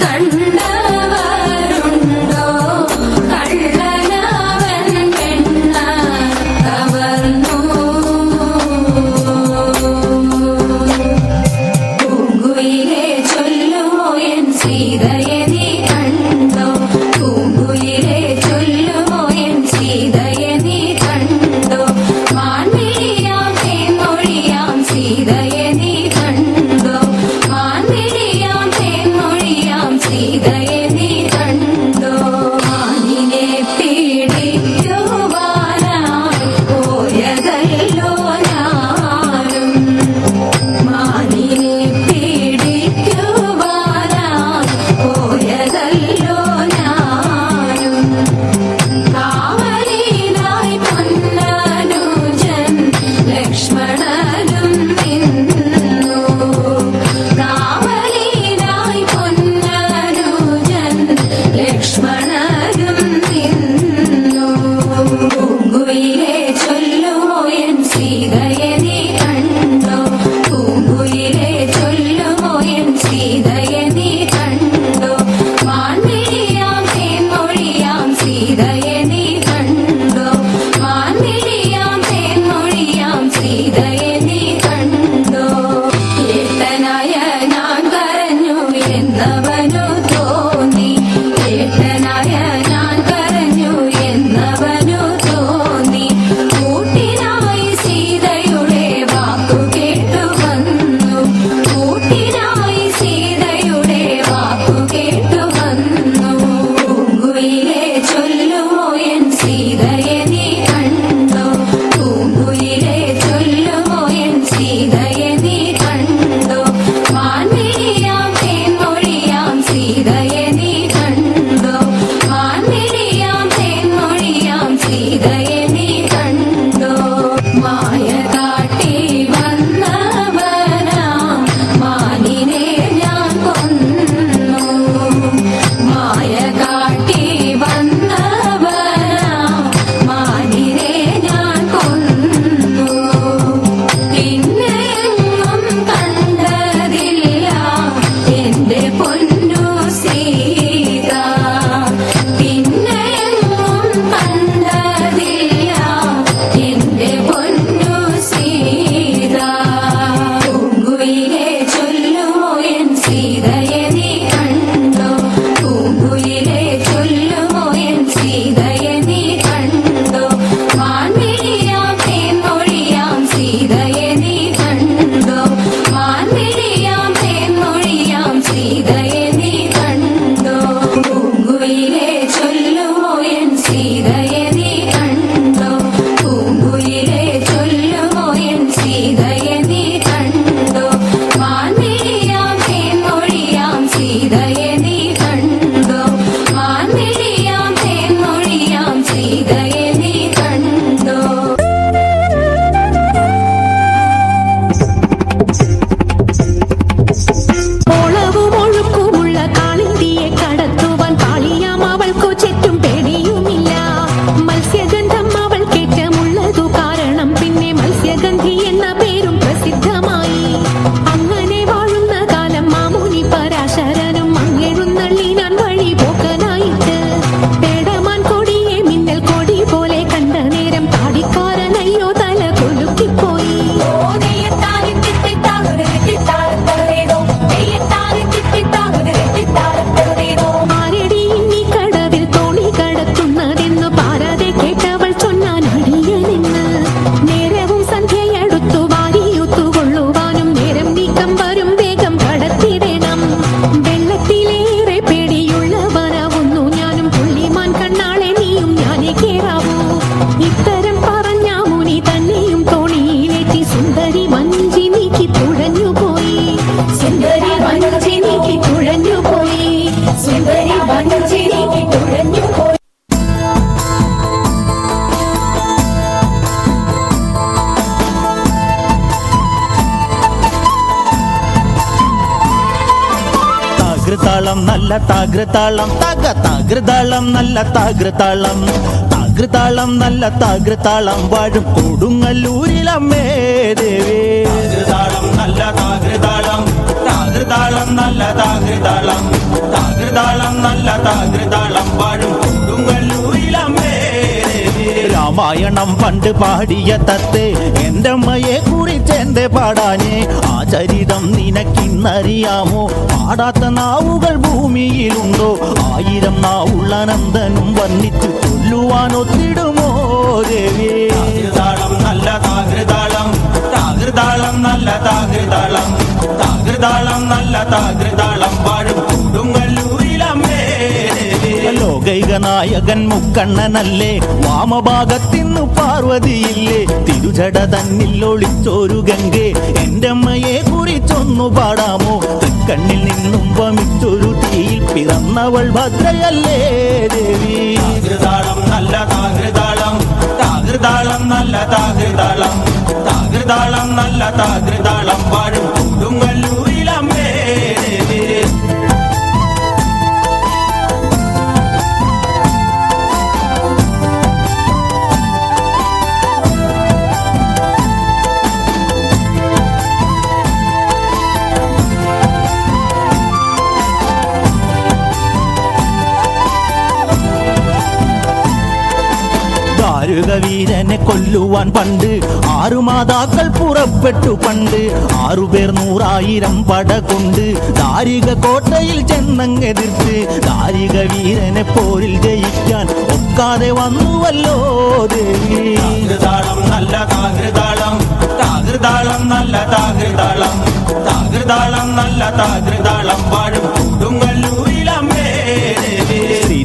赶 താകൃതാളം തക താകൃതാളം നല്ല താകൃതാളം താകൃതാളം നല്ല താകൃതാളം വാഴും കൊടുങ്ങല്ലൂരിലമ്മേ ദേവി. താകൃതാളം നല്ല താകൃതാളം താകൃതാളം നല്ല താകൃതാളം താകൃതാളം നല്ല താകൃതാളം വാഴും രാമായണം പണ്ട് പാടിയ തത്തെ. എന്റെ അമ്മയെ കുറിച്ച് എന്റെ പാടാനേ. ആ ചരിതം നിനക്കിന്നറിയാമോ? പാടാത്ത നാവുകൾ ഭൂമിയിലുണ്ടോ? ആയിരം നാവുള്ള നന്ദനും വന്നിച്ചു ചൊല്ലുവാൻ ഒത്തിടുമോ ദേവി? താകൃതാളം നല്ല താകൃതാളം. താകൃതാളം നല്ല താകൃതാളം. താകൃതാളം നല്ല താകൃതാളം. പാടും ലോകൈക നായകൻ മുക്കണ്ണനല്ലേ? വാമഭാഗത്തിന്നു പാർവതിയില്ലേ? തിരുചട തന്നിൽ ഒളിച്ചോരു ഗംഗെ. എന്റെ അമ്മയെ കുറിച്ചൊന്നു പാടാമോ? കണ്ണിൽ നിന്നും വമിച്ചൊരു തീയിൽ പിറന്നവൾ ഭദ്രയല്ലേ ദേവി? നല്ല താകൃതാളം. താകൃതാളം നല്ല താകൃതാളം. താകൃതാളം നല്ല താകൃതാളം. പാടും ദാരുക വീരനെ കൊല്ലുവാൻ പണ്ട് ആറു മാതാക്കൾ പുറപ്പെട്ടു പണ്ട്. ആറുപേർ നൂറായിരം പട കൊണ്ട് ദാരിക കോട്ടയിൽ ചെന്നങ്ങെതിർത്ത് ദാരിക വീരനെ പോരിൽ ജയിക്കാൻ ഒക്കാതെ വന്നുവല്ലോ ദേവി. നല്ല താകൃതാളം താകൃതാളം നല്ല താകൃതാളം താകൃതാളം നല്ല താകൃതാളം പാടും ശ്രീ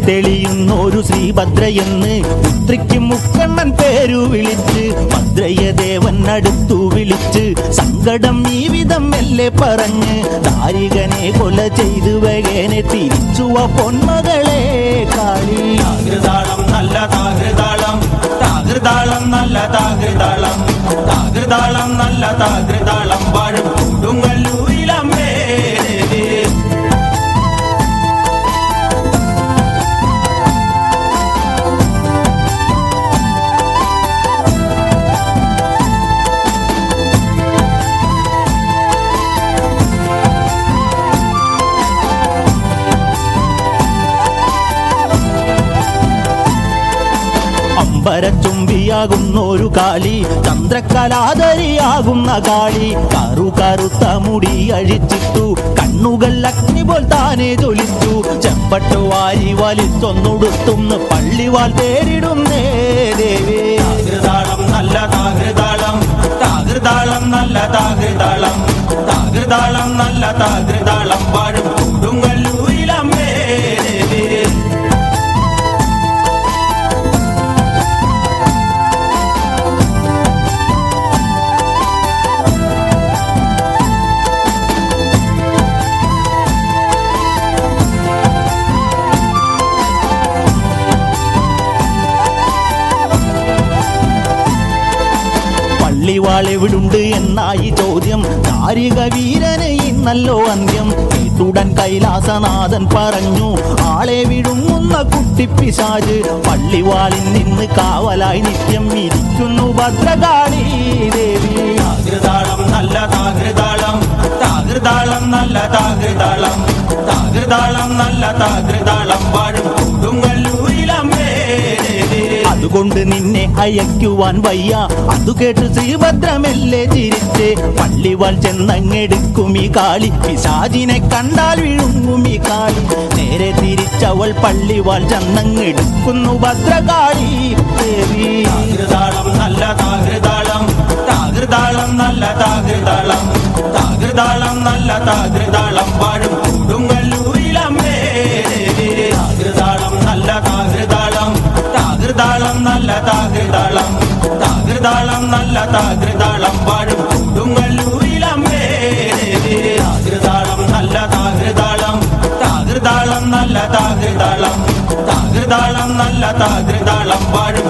തെളിയുന്നൊരു ശ്രീഭദ്രയെന്ന് പുത്രിക്ക് മുക്കണ്ണൻ പേരു വിളിച്ച് ഭദ്രയ ദേവൻ അടുത്തു വിളിച്ച് സങ്കടം ഈ വിധം മെല്ലെ പറഞ്ഞ് താരികനെ കൊല ചെയ്തു വകേനെ തിരിച്ചുവ പൊന്മകളെ കാളി. താകൃതാളം നല്ല താകൃതാളം താകൃതാളം നല്ല താകൃതാളം താകൃതാളം നല്ല താകൃതാളം വാഴും കൊടുങ്ങല്ലൂരിലമ്മേ അമ്പരച്ചുംബിയാകുന്നൊരു കാളി ചന്ദ്രകലാധരിയാകുന്ന കാളി. കറു കറുത്ത മുടി അഴിച്ചിട്ടു കണ്ണുകൾ അഗ്നി പോൽ താനെ ജ്വലിച്ചു. ചെമ്പട്ട് വാരി വലിച്ചൊന്നുടുത്തുന്ന് പള്ളിവാൾ തേരിടുന്നേ ദേവി. നല്ല താകൃതാളം താകൃതാളം നല്ല താകൃതാളം താകൃതാളം നല്ല താകൃതാളം. വാഴും പള്ളിവാളെവിടുണ്ട് എന്നായി ചോദ്യം. താരിക വീരന് ഇന്നല്ലോ അന്ത്യം. കേട്ടുടൻ കൈലാസനാഥൻ പറഞ്ഞു ആളെ വിഴുങ്ങുന്ന കുട്ടിപ്പിശാജ് പള്ളിവാളിൽ നിന്ന് കാവലായി നിത്യം ഇരിക്കുന്നു ഭദ്രകാളി ദേവി. താകൃതാളം നല്ല താകൃതാളം. താകൃതാളം നല്ല താകൃതാളം. താകൃതാളം നല്ല താകൃതാളം. വാഴും അതുകൊണ്ട് നിന്നെ അയക്കുവാൻ വയ്യ. അതു കേട്ട് ശ്രീഭദ്രമെല്ലെ തിരിച്ച് പള്ളിവാൾ ചെന്നങ്ങെടുക്കും ഈ കാളി. പിശാചിനെ കണ്ടാൽ വിഴുങ്ങും ഈ കാളി. നേരെ തിരിച്ചവൾ പള്ളിവാൾ ചെന്നങ്ങെടുക്കുന്നു ഭദ്രകാളി. താകൃതാളം നല്ല താകൃതാളം. താകൃതാളം നല്ല താകൃതാളം. താകൃതാളം നല്ല താകൃതാളം. നല്ല താകൃതാളം പാടും കൊടുങ്ങല്ലൂരിലമ്മേ താകൃതാളം നല്ല താകൃതാളം താകൃതാളം നല്ല താകൃതാളം താകൃതാളം നല്ല താകൃതാളം പാടും.